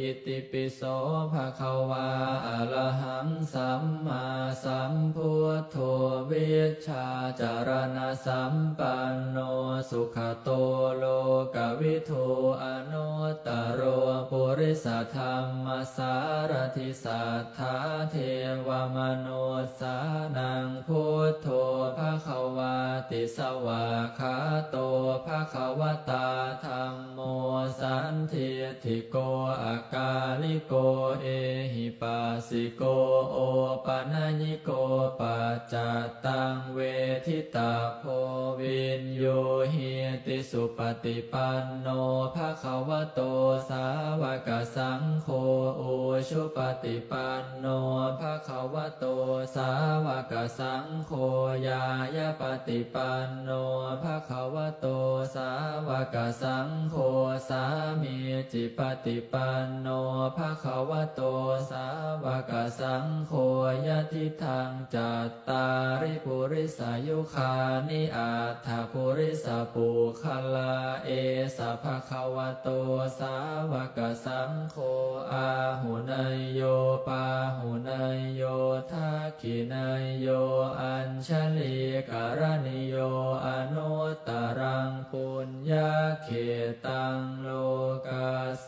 อิติปิโสภะคะวาอะระหังสัมมาสัมพุทโธวิชชาจารณะสัมปันโนสุขโตโลกวิทูอนุตตโรปุริสธรรมสารทิสัทธาเทวมนุสานังพุ ติสวาคาโตภะคะวตาธรรมโมสันเทิทิโกอากาลิโกเอหิปัสสิโกโอปะนญิโกปัจจตังเวทิตาโพวินโยเหียติสุปฏิปันโนภะคะวโตสาวกสังโฆอุชุปฏิปันโนภะคะวโตสาวกสังโฆยายปฏิปนโนภะคะวะโตสาวกสังโฆสามีจิปฏิปันโนภะคะวะโตสาวกสังโฆยะทิทังจัตตาริปุริสายุคานิอาถาปุริสปุคลาเอสะภะคะวะโตสาวกสังโฆอาหุนยโยปาหุนยโยทัก ขินายโยอัญชลีการณิโยอนุตตรังปุญญาเขตังโลกัส